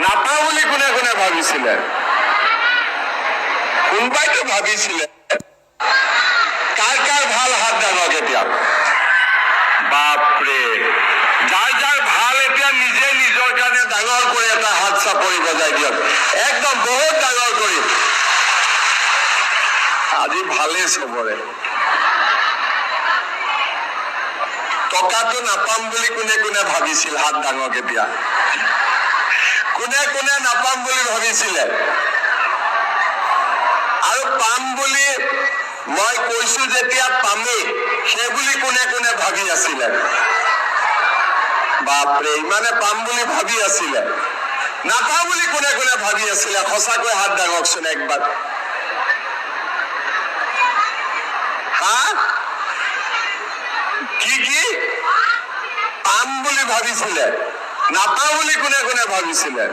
নাপাওঁ বুলি কোনে কোনে ভাবিছিলে কোনোবাইতো ভাবিছিলে কাৰ কাৰ ভালো হাত দাঙক এতিয়া বাপৰে যাৰ যাৰ ভালো এতিয়া নিজে নিজৰ কাৰণে ডাঙৰ কৰি এটা হাত চাপৰি বজাই দিয়ক। একদম বহুত ডাঙৰ কৰি। আজি ভালেই চবৰে। টকাটো নাপাম বুলি কোনে কোনে ভাবিছিল হাত ডাঙৰ এতিয়া কোনে কোনে নাপাম বুলি ভাবিছিলে। আৰু পাম বুলি মই কৈছো যেতিয়া পামেই সেই বুলি কোনে কোনে ভাবি আছিলে। বাপৰে, ইমানে পাম বুলি ভাবি আছিলে। নাপাওঁ বুলি কোনে কোনে ভাবি আছিলে, সঁচাকৈ হাত দাঙকচোন একবাৰ। হা? কি কি? পাম বুলি ভাবিছিলে। নাপাওঁ বুলি কোনে কোনে ভাবিছিলে?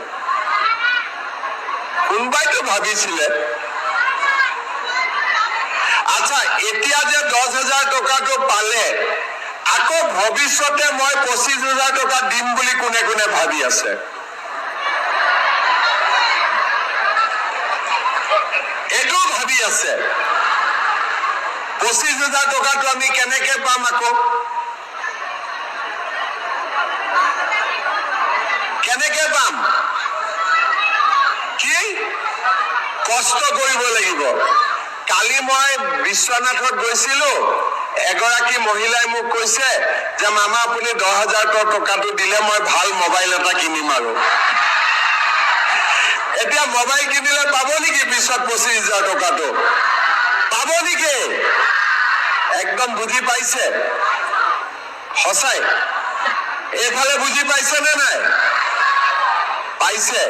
কোনোবাইতো ভাবিছিলে? আচ্ছা এতিয়া যে দহ হাজাৰ টকাটো পালে, আকৌ ভৱিষ্যতে মই পঁচিছ হাজাৰ টকা দিম বুলি কোনে কোনে ভাবি আছে? এইটো ভাবি আছে। পঁচিছ হাজাৰ টকাটো আমি কেনেকে পাম আকৌ? পাম কি? কষ্ট কৰিব লাগিব। কালি মই বিশ্বনাথত গৈছিলো। এগৰাকী মহিলাই মোক কৈছে যে, মামা, আপুনি দহ হাজাৰ টকাটো দিলে মই ভালো মোবাইল এটা কিনিম আৰু। এতিয়া মোবাইল কিনিলে পাব নেকি পিছত পঁচিছ হাজাৰ টকাটো? পাব নেকি? একদম বুজি পাইছে। সঁচাই। এইফালে বুজি পাইছে নে নাই? পাইছে?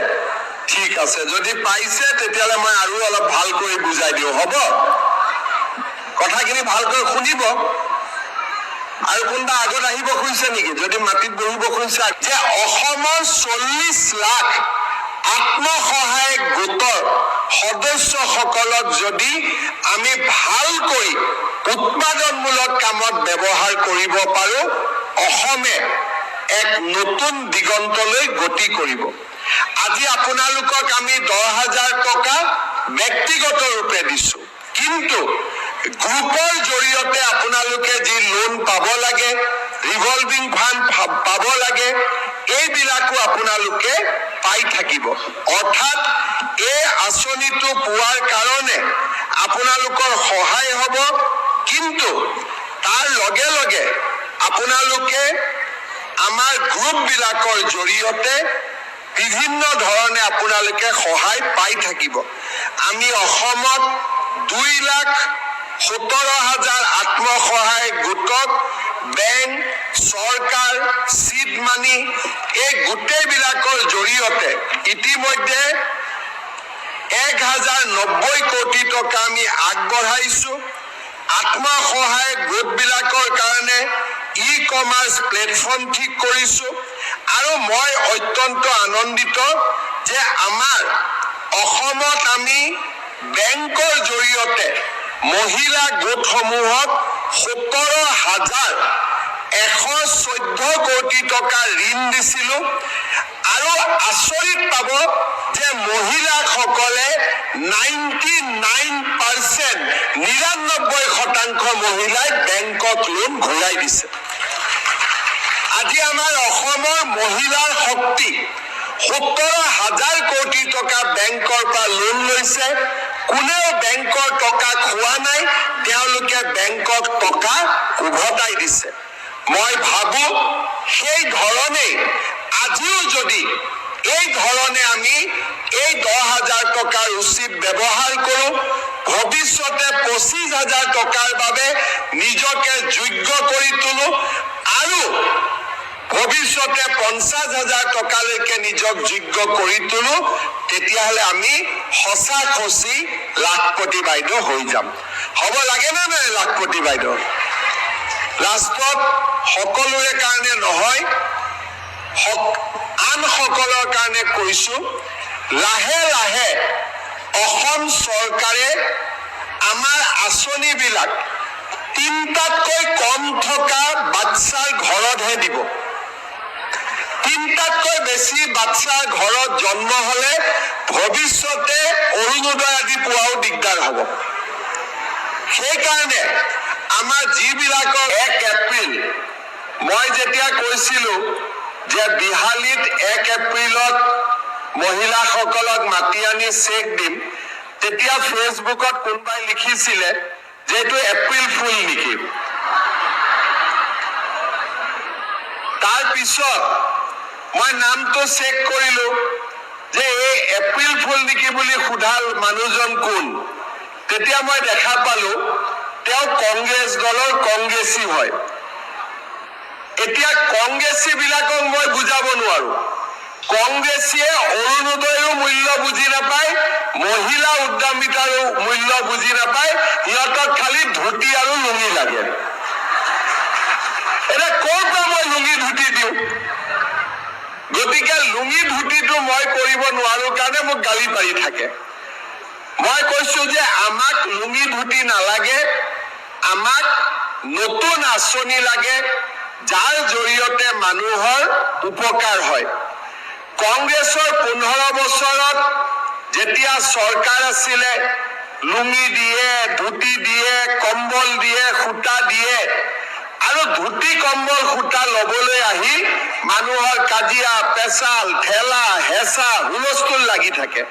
ঠিক আছে, যদি পাইছে, তেতিয়াহ'লে মই আৰু অলপ ভালো কৰি বুজাই দিওঁ, হ'ব? কথাখিনি ভালকৈ শুনিব। আৰু কোনোবা আগত আহিব খুজিছে নেকি? যদি মাটিত বহিব খুজিছে, যে অসমৰ চল্লিশ লাখ আত্মসহায়ক গোটৰ সদস্যসকলক যদি আমি ভালকৈ উৎপাদনমূলক কামত ব্যৱহাৰ কৰিব পাৰো, অসমে এক নতুন দিগন্তলৈ গতি কৰিব। আজি আপোনালোকক আমি দহ হাজাৰ টকা ব্যক্তিগত ৰূপে দিছো। কিন্তু গ্ৰুপৰ জৰিয়তে আপোনালোকে যি লোন পাব লাগে ৰিভলভিং ফাণ্ড পাব লাগে, এইবিলাকো আপোনালোকে পাই থাকিব। অৰ্থাৎ এই আঁচনিটো পোৱাৰ কাৰণে আপোনালোকৰ সহায় হ'ব। কিন্তু তাৰ লগে লগে আপোনালোকে আমাৰ গ্ৰুপ বিলাকৰ জৰিয়তে বিভিন্ন ধৰণে আপোনালোকে সহায় পাই থাকিব। আমি অসমত দুই লাখ সোতৰ হাজাৰ আত্মসহায়ক গোটক বেংক চৰকাৰ চিড মানি এই গোটেইবিলাকৰ জৰিয়তে ইতিমধ্যে এক হাজাৰ নব্বৈ কোটি টকা আমি আগবঢ়াইছো। আত্মসহায়ক গোটবিলাকৰ কাৰণে ই কমাৰ্চ প্লেটফৰ্ম ঠিক কৰিছো আৰু মই অত্যন্ত আনন্দিত যে আমাৰ অসমত আমি বেংকৰ জৰিয়তে মহিলা গোটসমূহক সোতৰ হাজাৰ এশ চৈধ্য কোটি টকা ঋণ দিছিলো আৰু আচৰিত পাব যে মহিলাসকলে নাইণ্টি নাইন পাৰ্চেণ্ট নিৰান্নব্বৈ শতাংশ মহিলাই বেংকক লোন ঘূৰাই দিছে। আজি আমাৰ অসমৰ মহিলাৰ শক্তি। সোতৰ হাজাৰ কোটি টকা বেংকৰ পৰা লোন লৈছে। কোনেও বেংকৰ টকা খোৱা নাই, তেওঁলোকে বেংকক টকা উভতাই দিছে। মই ভাবো, সেই ধৰণেই আজিও যদি এই ধৰণে আমি এই দহ হাজাৰ টকাৰ উচিত ব্যৱহাৰ কৰো, ভৱিষ্যতে পঁচিছ হাজাৰ টকাৰ বাবে নিজকে যোগ্য কৰি তোলো আৰু ভৱিষ্যতে পঞ্চাছ হাজাৰ টকালৈকে নিজক যোগ্য কৰি তোলো, তেতিয়াহ'লে আমি সঁচা সঁচি লাখপতি বাইদেউ হৈ যাম। হ'ব লাগেনে নাই লাখপতি বাইদেউ? লাষ্টত সকলোৰে কাৰণে নহয়, সক- আনসকলৰ কাৰণে কৈছো, লাহে লাহে অসম চৰকাৰে আমাৰ আঁচনিবিলাক তিনটাতকৈ কম থকা বাচ্চাৰ ঘৰতহে দিব। তিনটাতকৈ বেছি বাচ্চা ঘৰত জন্ম হলে ভৱিষ্যতে অৰুণোদয় আদি পোৱাও দিগদাৰ হ'ব। সেইকাৰণে আমাৰ যিবিলাকৰ এক এপ্ৰিল, মই যেতিয়া কৈছিলো যে বিহালীত এক এপ্ৰিলত মহিলাসকলক মাতি আনি চেক দিম, তেতিয়া ফেচবুকত কোনোবাই লিখিছিলে যে এইটো এপ্ৰিল ফুল নেকি। তাৰ পিছত মই নামটো চেক কৰিলো যে এই এপ্ৰিল ফুল নেকি বুলি সোধা মানুহজন কোন? তেতিয়া মই দেখা পালো তেওঁ কংগ্ৰেছ দলৰ কংগ্ৰেছী হয়। এতিয়া কংগ্ৰেছী বিলাকক মই বুজাব নোৱাৰো। কংগ্ৰেছীয়ে অৰুণোদয়ৰো মূল্য বুজি নাপায়, মহিলা উদ্যমিতাৰো মূল্য বুজি নাপায়, সিহঁতক খালি ধুতি আৰু লুঙি লাগে। এতিয়া ক'ৰ পৰা মই লুঙি ধুতি দিওঁ? গতিকে লুঙি ধুতিটো মই কৰিব নোৱাৰো কাৰণে মোক গালি পাৰি থাকে। মই কৈছো যে আমাক লুঙি ধুতি নালাগে, আমাক নতুন আঁচনি লাগে, যাৰ জৰিয়তে মানুহৰ উপকাৰ হয়। কংগ্ৰেছৰ পোন্ধৰ বছৰত যেতিয়া চৰকাৰ আছিলে, লুঙি দিয়ে, ধুতি দিয়ে, কম্বল দিয়ে, সূতা দিয়ে আৰু ধুতি কম্বল সূতা লবলৈ আহি মানুহৰ কাজিয়া, পেচাল, ঠেলা, হেঁচা, হুলস্থুল লাগি থাকে।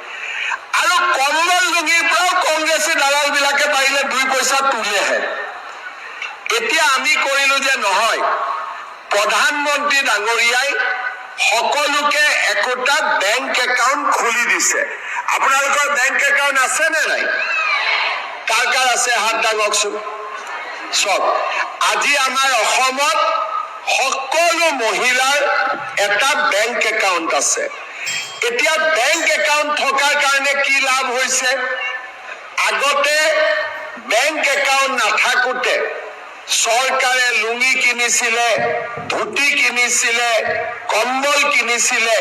আৰু কম্বল লুঙিৰ পৰাও দালাল বিলাকে পাৰিলে দুই পইচা তোলেহে। এতিয়া আমি কৰিলো যে নহয়, প্ৰধানমন্ত্ৰী ডাঙৰীয়াই সকলোকে একোটা বেংক একাউণ্ট খুলি দিছে। আপোনালোকৰ বেংক একাউণ্ট আছে নে নাই? কাৰ কাৰ আছে, হাত দাঙকচোন চব আজি আমাৰ অসমত সকলো মহিলাৰ এটা বেংক একাউণ্ট আছে। এতিয়া বেংক একাউণ্ট থকাৰ কাৰণে কি লাভ হৈছে? আগতে বেংক একাউণ্ট নাথাকোতে চৰকাৰে লুঙি কিনিছিলে, ধুতি কিনিছিলে, কম্বল কিনিছিলে।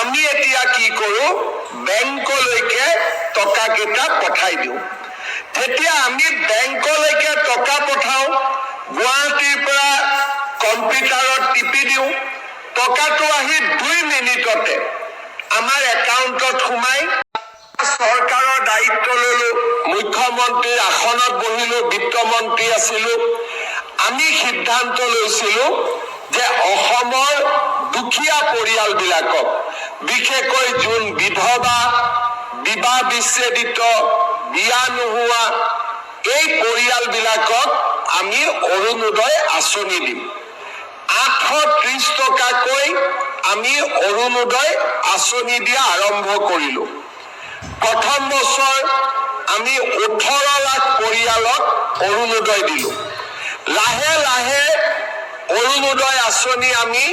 আমি এতিয়া কি কৰো? বেংকলৈকে টকা কেইটা পঠাই দিওঁ। যেতিয়া আমি বেংকলৈকে টকা পঠাও, গুৱাহাটীৰ পৰা কম্পিউটাৰত টিপি দিওঁ, টকাটো আহি দুই মিনিটতে আমাৰ একাউণ্টত সোমাই চৰকাৰৰ দায়িত্ব ললো, মুখ্যমন্ত্ৰীৰ আসনত বহিলো, বিত্তমন্ত্ৰী আছিলো। আমি সিদ্ধান্ত লৈছিলো যে অসমৰ দুখীয়া পৰিয়ালবিলাকক, বিশেষকৈ যোন বিধৱা, বিবাহ বিচ্ছেদিত বিয়া নোহোৱা এই পৰিয়ালবিলাকক আমি অৰুণোদয় আঁচনি দিম। আঠশ ত্ৰিশ টকাকৈ আমি অৰুণোদয় আঁচনি দিয়া আৰম্ভ কৰিলো। প্ৰথম বছৰ আমি ওঠৰ লাখ পৰিয়ালক অৰুণোদয় দিলো। লাহে লাহে অৰুণোদয় আঁচনি আমি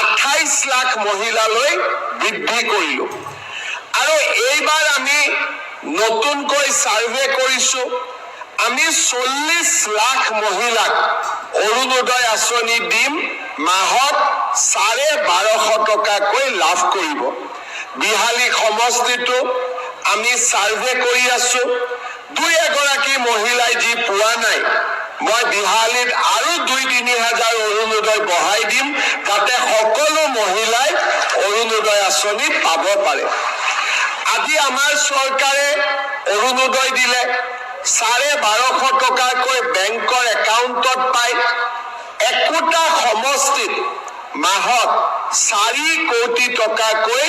আঠাইশ লাখ মহিলালৈ বৃদ্ধি কৰিলো। আৰু এইবাৰ আমি নতুনকৈ ছাৰ্ভে কৰিছো আমি চল্লিশ লাখ মহিলাক অৰুণোদয় আঁচনি দিম, মাহত চাৰে বাৰশ টকাকৈ লাভ কৰিব। বিহালী সমষ্টিটো আমি ছাৰ্ভে কৰি আছো। দুই এগৰাকী মহিলাই যি পোৱা নাই, মই বিহালীত আৰু দুই তিনি হাজাৰ অৰুণোদয় বঢ়াই দিম, যাতে সকলো মহিলাই অৰুণোদয় আঁচনি পাব পাৰে। আজি আমাৰ চৰকাৰে অৰুণোদয় দিলে, চাৰে বাৰশ টকাকৈ বেংকৰ একাউণ্টত পায় একোটা সমষ্টিত মাহত চাৰি কোটি টকাকৈ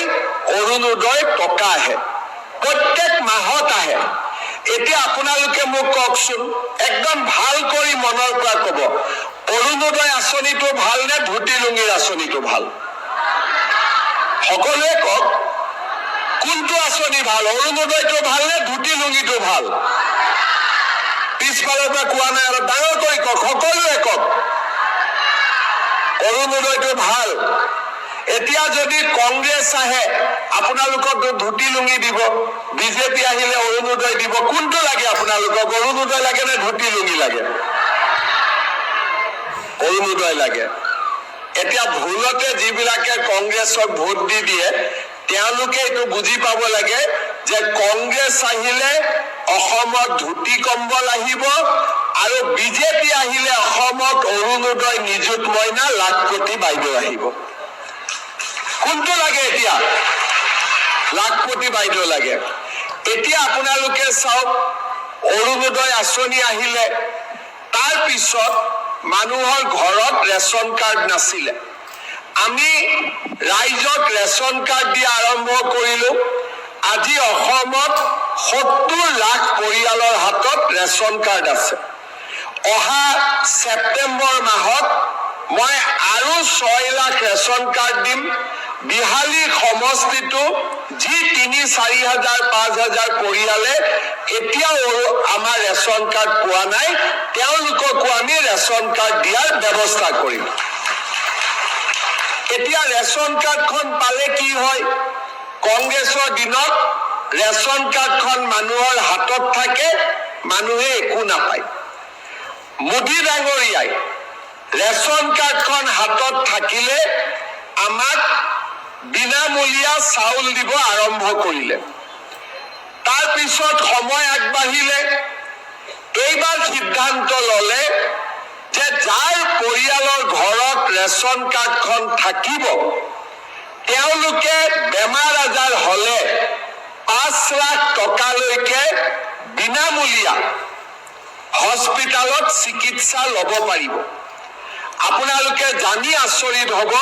অৰুণোদয় টকা আহে, প্ৰত্যেক মাহত আহে। এতিয়া আপোনালোকে মোক কওকচোন, একদম ভালো কৰি মনৰ পৰা কব, অৰুণোদয় আঁচনিটো ভালো নে ধুতি লুঙিৰ আঁচনিটো ভালো? সকলোৱে কওক। কোনটো আঁচনি ভালো অৰুণোদয়টো ভালো নে ধুতি লুঙিটো ভালো? পিছফালৰ পৰা কোৱা নাই অলপ ডাঙৰ কৰি কওক সকলোৱে কওক অৰুণোদয়টো ভালো। এতিয়া যদি কংগ্ৰেছ আহে, আপোনালোকক ধুতি লুঙি দিব। বিজেপি আহিলে অৰুণোদয় দিব। কোনটো লাগে আপোনালোকক? অৰুণোদয় লাগে নে ধুতি লুঙি লাগে? অৰুণোদয় লাগে। এতিয়া ভুলতে যিবিলাকে কংগ্ৰেছক ভোট দি দিয়ে তেওঁলোকে এইটো বুজি পাব লাগে যে কংগ্ৰেছ আহিলে অসমত ধুতি কম্বল আহিব আৰু বিজেপি আহিলে অসমত অৰুণোদয় নিযুত মইনা লাখ কোটি বাইদেউ আহিব। কোনটো লাগে এতিয়া? লাখপতি বাইদেউ লাগে। এতিয়া আপোনালোকে চাওক অৰুণোদয় আঁচনি আহিলে। তাৰ পিছত মানুহৰ ঘৰত ৰেচন কাৰ্ড নাছিলে। আমি ৰাইজক ৰেচন কাৰ্ড দিয়া আৰম্ভ কৰিলো। আজি অসমত সত্তৰ লাখ পৰিয়ালৰ হাতত ৰেচন কাৰ্ড আছে। অহা ছেপ্টেম্বৰ মাহত মই আৰু ছয় লাখ ৰেচন কাৰ্ড দিম। বিহালী সমষ্টিটো যি তিনি চাৰি হাজাৰ পাঁচ হাজাৰ পৰিয়ালে এতিয়াও আমাৰ ৰেচন কাৰ্ড পোৱা নাই তেওঁলোককো আমি ৰেচন কাৰ্ড দিয়াৰ ব্যৱস্থা কৰিম। এতিয়া ৰেচন কাৰ্ডখন পালে কি হয়? কংগ্ৰেছৰ দিনত ৰেচন কাৰ্ডখন মানুহৰ হাতত থাকে, মানুহে একো নাপায়। মোদী ডাঙৰীয়াই ৰেচন কাৰ্ডখন হাতত থাকিলে আমাক বিনামূলীয়া চাউল দিব আৰম্ভ কৰিলে। তাৰপিছত সময় আগবাঢ়িলে, এইবাৰ সিদ্ধান্ত ললে যে যাৰ পৰিয়ালৰ ঘৰত ৰেচন কাৰ্ডখন থাকিব, তেওঁলোকে বেমাৰ আজাৰ হলে পাঁচ লাখ টকালৈকে বিনামূলীয়া হস্পিটালত চিকিৎসা ল'ব পাৰিব। আপোনালোকে জানি আচৰিত হ'ব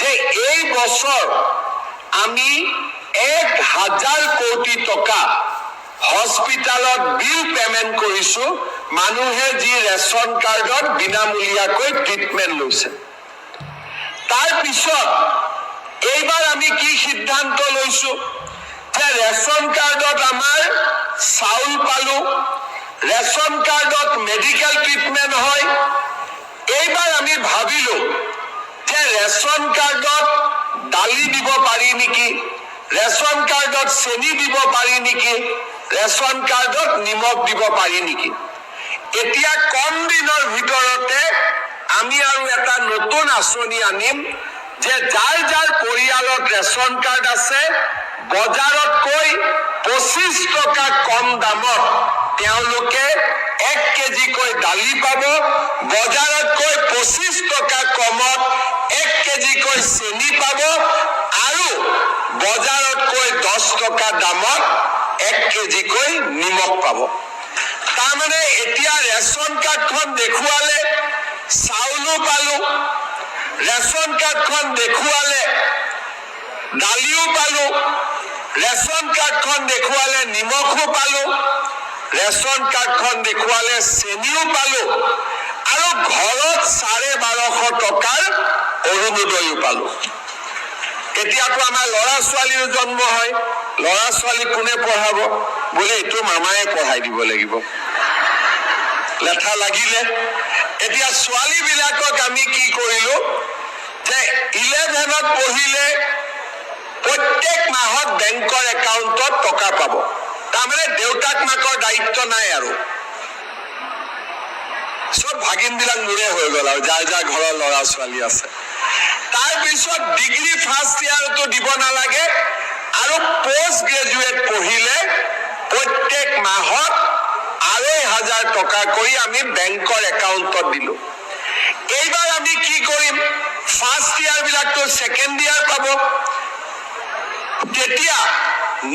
যে এই বছৰ আমি এক হাজাৰ কোটি টকা হস্পিটালত বিল পেমেণ্ট কৰিছো, মানুহে যি ৰেচন কাৰ্ডত বিনামূলীয়াকৈ ট্ৰিটমেণ্ট লৈছে। তাৰপিছত এইবাৰ আমি কি সিদ্ধান্ত লৈছো? যে ৰেচন কাৰ্ডত আমাৰ চাউল পালো, ৰেচন কাৰ্ডত মেডিকেল ট্ৰিটমেণ্ট হয়। এইবাৰ আমি ভাবিলো যে ৰেচন কাৰ্ডত দালি দিব পাৰি নেকি? ৰেচন কাৰ্ডত চেনি দিব পাৰি নেকি? ৰেচন কাৰ্ডত নিমখ দিব পাৰি নেকি? এতিয়া কম দিনৰ ভিতৰতে আমি আৰু এটা নতুন আঁচনি আনিম যে যাৰ যাৰ পৰিয়ালত ৰেচন কাৰ্ড আছে, বজাৰতকৈ পঁচিছ টকা কম দামত তেওঁলোকে এক কেজিকৈ দালি পাব, বজাৰতকৈ পঁচিছ টকা কমত এক কেজিকৈ চেনি পাব আৰু বজাৰতকৈ দহ টকা দামত এক কেজিকৈ নিমখ পাব। তাৰমানে এতিয়া ৰেচন কাৰ্ডখন দেখুৱালে, চাউলো পালো। ৰেচন কাৰ্ডখন দেখুৱালে, দালিও পালো। ৰেচন কাৰ্ডখন দেখুৱালে নিমখো পালো। ৰেচন কাৰ্ডখন দেখুৱালে চেনিও পালো। আৰু ঘৰত চাৰে বাৰশ টকাৰ অৰুণোদয়ো পালো। এতিয়াতো আমাৰ ল'ৰা ছোৱালীও জন্ম হয়, ল'ৰা ছোৱালী কোনে পঢ়াব? বোলে, এইটো মামায়ে পঢ়াই দিব লাগিব। লেঠা লাগিলে। এতিয়া ছোৱালী বিলাকক আমি কি কৰিলো যে ইলেভেনত পঢ়িলে প্ৰত্যেক মাহত বেংকৰ একাউণ্টত টকা পাব। তাৰমানে দেউতাক মাকৰ দায়িত্ব নাই আৰু। চব ভাগিন বিলাক মোৰে হৈ গ'ল আৰু, যাৰ যাৰ ঘৰৰ ল'ৰা ছোৱালী আছে। তাৰপিছত ডিগ্ৰী ফাৰ্ষ্ট ইয়াৰটো দিব নালাগে আৰু পষ্ট গ্ৰেজুৱেট পঢ়িলে প্ৰত্যেক মাহত আঢ়ৈ হাজাৰ টকা কৰি আমি বেংকৰ একাউণ্টত দিলো। এইবাৰ আমি কি কৰিম? ফাৰ্ষ্ট ইয়াৰ বিলাকতো ছেকেণ্ড ইয়াৰ পাব। তেতিয়া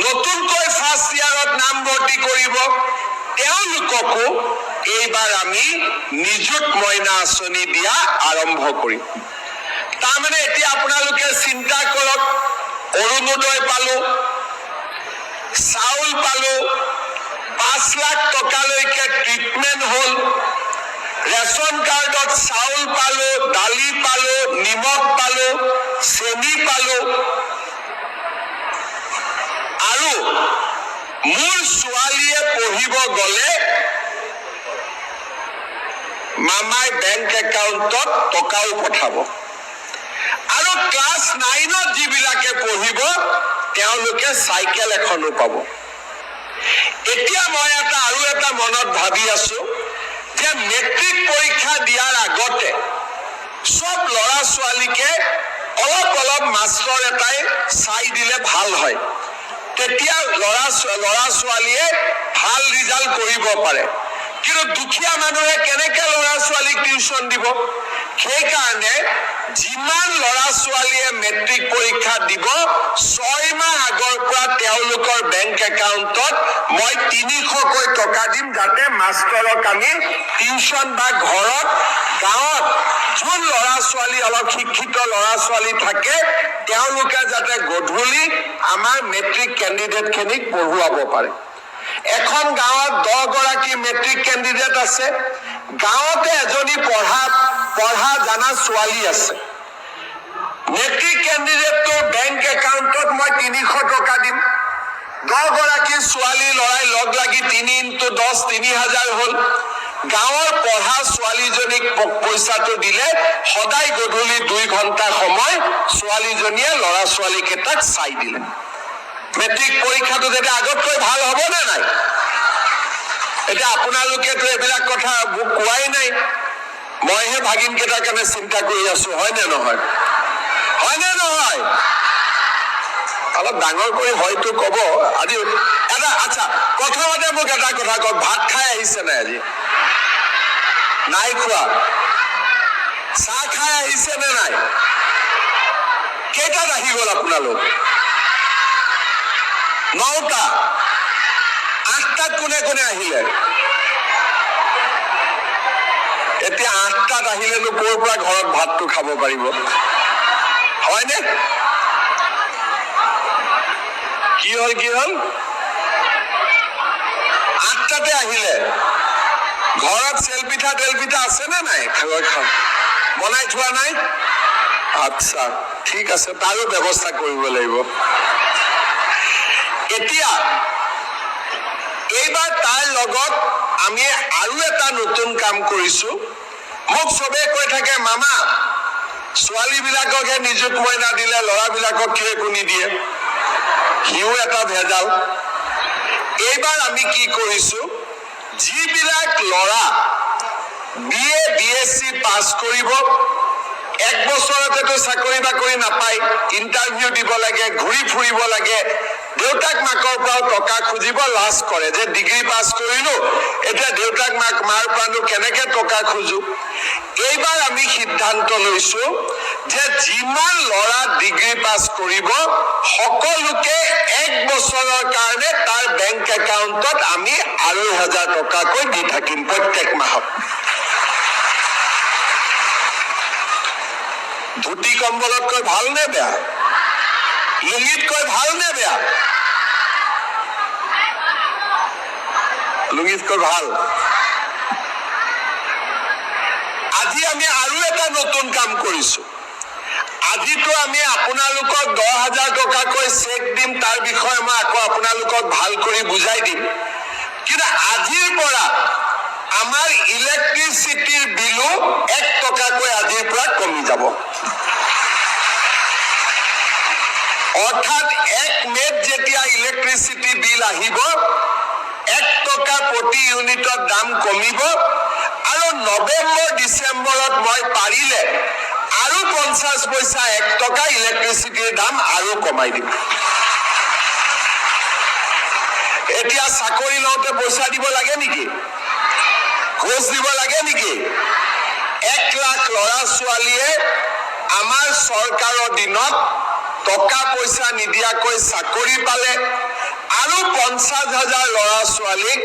নতুনকৈ ফাৰ্ষ্ট ইয়াৰত নামভৰ্তি কৰিব। তেওঁলোককো এইবাৰ আমি নিযুত মইনা আঁচনি দিয়া আৰম্ভ কৰিম। তাৰমানে এতিয়া আপোনালোকে চিন্তা কৰক, অৰুণোদয় পালো, চাউল পালো, পাঁচ লাখ টকালৈকে ট্ৰিটমেণ্ট হ'ল, ৰেচন কাৰ্ডত চাউল পালো, দালি পালো, নিমখ পালো, চেনি পালো। আৰু মোৰ ছোৱালীয়ে পঢ়িব গলে মামাই বেংক একাউণ্টত টকাও পঠাব। আৰু ক্লাছ নাইনত যিবিলাকে পঢ়িব, তেওঁলোকে চাইকেল এখনও পাব। এতিয়া মই এটা আৰু এটা মনত ভাবি আছো যে মেট্ৰিক পৰীক্ষা দিয়াৰ আগতে চব ল'ৰা ছোৱালীকে অলপ অলপ মাষ্টৰ এটাই চাই দিলে ভালো হয়। তেতিয়া ল'ৰা ল'ৰা ছোৱালীয়ে ভালো ৰিজাল্ট কৰিব পাৰে। কিন্তু দুখীয়া মানুহে কেনেকে ল'ৰা ছোৱালীক টিউচন দিব? সেইকাৰণে যিমান ল'ৰা ছোৱালীয়ে মেট্ৰিক পৰীক্ষা দিব, ছয় মাহ আগৰ পৰা তেওঁলোকৰ বেংক একাউণ্টত মই তিনিশকৈ টকা দিম যাতে মাষ্টৰক আমি টিউচন বা ঘৰত গাঁৱত যোন ল'ৰা ছোৱালী অলপ শিক্ষিত ল'ৰা ছোৱালী থাকে, তেওঁলোকে যাতে গধূলি আমাৰ মেট্ৰিক কেণ্ডিডেট খিনিক পঢ়ুৱাব পাৰে। এখন গাঁৱত দহ গৰাকী মেট্ৰিক কেণ্ডিডেট আছে। গাঁৱতে এজনী পঢ়া পঢ়া জানা ছোৱালী আছে। মেট্ৰিক কেণ্ডিডেটটোৰ বেংক একাউণ্টত মই তিনিশ টকা দিম। দহ গৰাকী ছোৱালী লৰাই লগ লাগি তিনি ইণ্টু দহ তিনি হাজাৰ হ'ল। গাঁৱৰ পঢ়া ছোৱালীজনীক পইচাটো দিলে সদায় গধূলি দুই ঘণ্টা সময় ছোৱালীজনীয়ে ল'ৰা ছোৱালী কেইটাক চাই দিলে। মেট্ৰিক পৰীক্ষাটো যেতিয়া আগতকৈ ভালো হ'ব নে নাই? এতিয়া আপোনালোকেতো এইবিলাক কথা কোৱাই নাই। মইহে ভাগিন কেইটাৰ কাৰণে চিন্তা কৰি আছো, হয় নে নহয়? হয় নে নহয়? অলপ ডাঙৰ কৰি হয়তো কব। আজি এটা আচ্ছা প্ৰথমতে মোক এটা কথা কওক, ভাত খাই আহিছে নাই আজি? নাই খোৱা। চাহ খাই আহিছে নে নাই? কেইটাত আহি গ'ল আপোনালোক? নটা। আঠটাত কোনে কোনে আহিলে? এতিয়া আঠটাত আহিলেনো ক'ৰ পৰা ঘৰত ভাতটো খাব পাৰিব? হয়নে? কি হ'ল কি হ'ল? আঠটাতে আহিলে। ঘৰত চেল পিঠা তেল পিঠা আছে নে নাই? বনাই থোৱা নাই? আচ্ছা ঠিক আছে, তাৰো ব্যৱস্থা কৰিব লাগিব। এতিয়া এইবাৰ তাৰ লগত আমি আৰু এটা নতুন কাম কৰিছো। মোক চবে কৈ থাকে, মামা ছোৱালী বিলাককহে নিযুত মইনা দিলে, ল'ৰাবিলাকক কিয় একো নিদিয়ে সিও এটা ভেজাল। এইবাৰ আমি কি কৰিছো, যিবিলাক ল'ৰা B A B S C pass কৰিব, এক বছৰতেতো চাকৰি বাকৰি নাপায়, ইণ্টাৰভিউ দিব লাগে, ঘূৰি ফুৰিব লাগে দেউতাক মাকৰ পৰাও টকা খুজিব লাজ কৰে। যে ডিগ্ৰী পাছ কৰিলো, এতিয়া দেউতাক মাক মাৰ পৰানো কেনেকে টকা খোজো? এইবাৰ আমি সিদ্ধান্ত লৈছো যে যিমান ল'ৰা ডিগ্ৰী পাছ কৰিব, সকলোকে এক বছৰৰ কাৰণে তাৰ বেংক একাউণ্টত আমি আঢ়ৈ হাজাৰ টকাকৈ দি থাকিম প্ৰত্যেক মাহত। ধুতি কম্বলতকৈ ভালো নে বেয়া লুঙিতকৈ ভালো নে বেয়া? লুঙিতকৈ ভালো? আজি আমি আৰু এটা নতুন কাম কৰিছো। আজিতো আমি আপোনালোকক দহ হাজাৰ টকাকৈ চেক দিম, তাৰ বিষয়ে মই আকৌ আপোনালোকক ভালো কৰি বুজাই দিম। কিন্তু আজিৰ পৰা আমাৰ ইলেক্ট্ৰিচিটিৰ বিলো এক টকাকৈ আজিৰ পৰা কমি যাব। অৰ্থাৎ এক মেত যেতিয়া ইলেক্ট্ৰিচিটি বিল আহিব, এক টকা প্ৰতি ইউনিটত দাম কমিব আৰু নৱেম্বৰ, ডিচেম্বৰত মই পাৰিলে আৰু পঞ্চাছ পইচা এক টকা ইলেক্ট্ৰিচিটিৰ দাম আৰু কমাই দিম। এতিয়া চাকৰি লওঁতে পইচা দিব লাগে নেকি? ঘোষ দিব লাগে নেকি? এক লাখ ল'ৰা ছোৱালীয়ে আমাৰ চৰকাৰৰ দিনত টকা পইচা নিদিয়াকৈ চাকৰি পালে আৰু পঞ্চাছ হাজাৰ ল'ৰা ছোৱালীক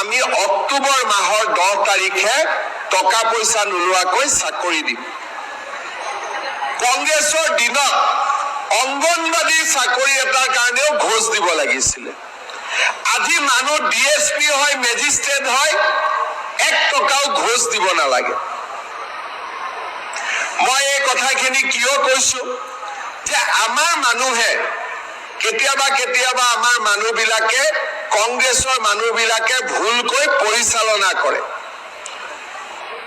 আমি অক্টোবৰ মাহৰ দহ তাৰিখে টকা পইচা নোলোৱাকৈ চাকৰি দিম। কংগ্ৰেছৰ দিনত অংগনবাদী চাকৰি এটাৰ কাৰণেও ঘোষ দিব লাগিছিলে। আজি মানুহ ডি এছ পি হয়, মেজিষ্ট্ৰেট হয়, এক টকাও ঘোষ দিব নালাগে। মই এই কথাখিনি কিয় কৈছো? যে আমাৰ মানুহে, কেতিয়াবা কেতিয়াবা আমাৰ মানুহবিলাকে কংগ্ৰেছৰ মানুহবিলাকে ভুলকৈ পৰিচালনা কৰে।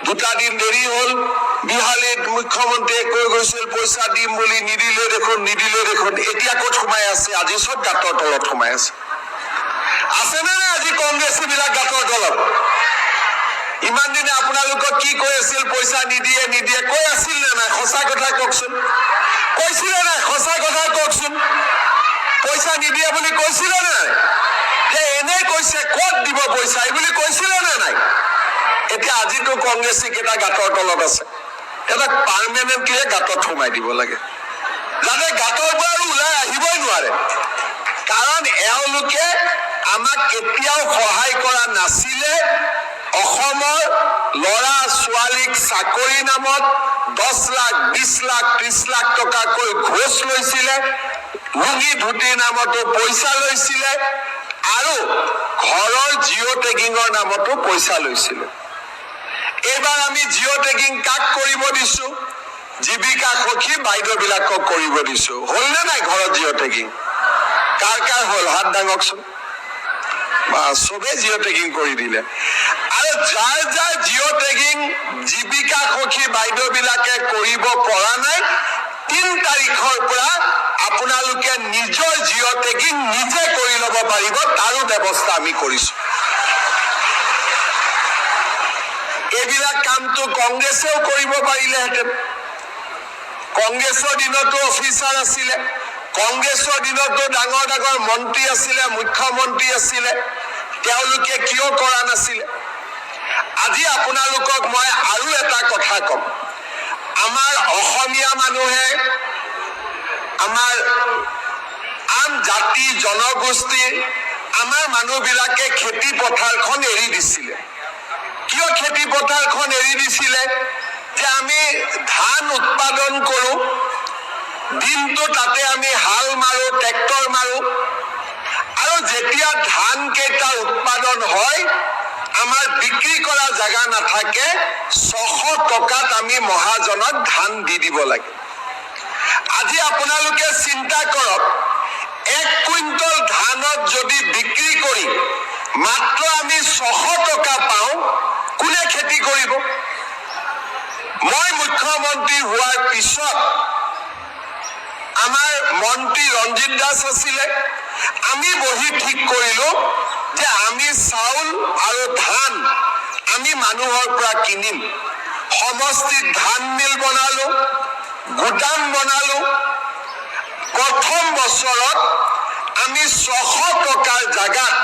দুটা দিন দেৰি হ'ল, বিহালীত মুখ্যমন্ত্ৰীয়ে কৈ গৈছিল, পইচা দিম বুলি নিদিলে দেখোন নিদিলে দেখোন, এতিয়া ক'ত সোমাই আছে? আজি চব গাঁতৰ তলত সোমাই আছে। আছেনে নাই আজি কংগ্ৰেছী বিলাক গাঁতৰ তলত? ইমান দিনে আপোনালোকক কি কৈ আছিল, পইচা নিদিয়ে নিদিয়ে, কৈ আছিল নে নাই? সঁচা কথা কওকচোন। কৈছিলে নাই? সঁচা কথা কওকচোন। পইচা নিদিয়ে বুলি কৈছিলে নাই? যে এনে কৈছে, ক'ত দিব পইচা? এই বুলি কৈছিলে নে নাই? এতিয়া আজিতো কংগ্ৰেছী কেইটা গাঁতৰ তলত আছে। এটা পাৰ্মানেণ্টলি গাঁতত সোমাই দিব লাগে। যাতে গাঁতৰ পৰা ওলাই আহিবই নোৱাৰে। কাৰণ এওঁলোকে আমাক কেতিয়াও সহায় কৰা নাছিলে। অসমৰ ল'ৰা ছোৱালীক চাকৰি নামত দহ লাখ, বিশ লাখ, ত্ৰিশ লাখ টকাকৈ ঘোচ লৈছিলে, লুঙি ধুতিৰ নামতো পইচা লৈছিলে আৰু ঘৰৰ জিঅ' টেগিঙৰ নামতো পইচা লৈছিলে। এইবাৰ আমি জিঅ' টেগিং কাক কৰিব দিছো? জীৱিকা সখী বাইদেউবিলাকক কৰিব দিছো। হ'লনে নাই ঘৰত জিঅ' টেগিং কাৰ কাৰ হ'ল? হাত দাঙকচোন চবে জিঅ' টেগিং কৰি দিলে। আৰু যাৰ যাৰ জিঅ' টেগিং জীৱিকা সখী বাইদেউবিলাকে কৰিব পৰা নাই, তিন তাৰিখৰ পৰা আপোনালোকে নিজৰ জিঅ' টেগিং নিজে কৰি ল'ব পাৰিব, তাৰো ব্যৱস্থা আমি কৰিছো। এইবিলাক কামটো কংগ্ৰেছেও কৰিব পাৰিলেহেঁতেন। কংগ্ৰেছৰ দিনতো অফিচাৰ আছিলে। কংগ্ৰেছৰ দিনতো ডাঙৰ ডাঙৰ মন্ত্ৰী আছিলে, মুখ্যমন্ত্ৰী আছিলে, তেওঁলোকে কিয় কৰা নাছিলে? আজি আপোনালোকক মই আৰু এটা কথা ক'ম। আমাৰ অসমীয়া মানুহে, আমাৰ আন জাতি জনগোষ্ঠীৰ আমাৰ মানুহবিলাকে খেতি পথাৰখন এৰি দিছিলে। কিয় খেতি পথাৰখন এৰি দিছিলে? যে আমি ধান উৎপাদন কৰো দিনটো তাতে আমি হাল মাৰো, ট্ৰেক্টৰ মাৰো। আৰু যেতিয়া ধান কেইটা উৎপাদন হয়, আমাৰ বিক্ৰী কৰা জাগা নাথাকে, ছশ টকাত আমি মহাজনক ধান দি দিব লাগে। আজি আপোনালোকে চিন্তা কৰক, এক কুইণ্টল ধানত যদি বিক্ৰী কৰি মাত্ৰ আমি ছশ টকা পাওঁ, কোনে খেতি কৰিব? মই মুখ্যমন্ত্ৰী হোৱাৰ পিছত আমাৰ মন্ত্ৰী ৰঞ্জিত দাস আছিলে আমি বহি ঠিক কৰিলো যে আমি চাউল আৰু ধান আমি মানুহৰ পৰা কিনিম। সমষ্টিত ধান মিল বনালো, গোদাম বনালো। প্ৰথম বছৰত আমি ছশ টকাৰ জাগাত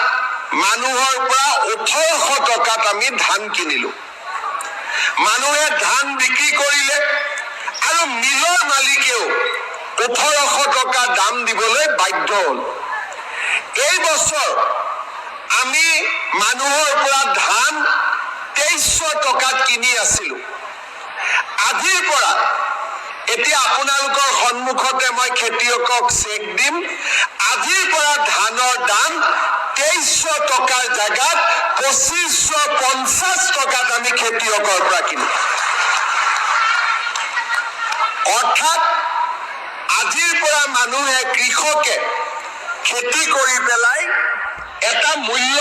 মানুহৰ পৰা ওঠৰশ টকাত আমি ধান কিনিলো। মানুহে ধান বিক্ৰী কৰিলে আৰু মিলৰ মালিকেও ওঠৰশ টকা দাম দিবলৈ বাধ্য হ'ল। এই বছৰ আমি মানুহৰ পৰা ধান তেইছশ টকাত কিনি আছিলো। আজিৰ পৰা এতিয়া আপোনালোকৰ সন্মুখতে মই খেতিয়কক চেক দিম। আজিৰ পৰা ধানৰ দাম তেইছশ টকাৰ জাগাত পঁচিছশ পঞ্চাছ টকাত আমি খেতিয়কৰ পৰা কিনিম অৰ্থাৎ আজিৰ পৰা মানুহে কৃষকে খেতি কৰি পেলাই এটা মূল্য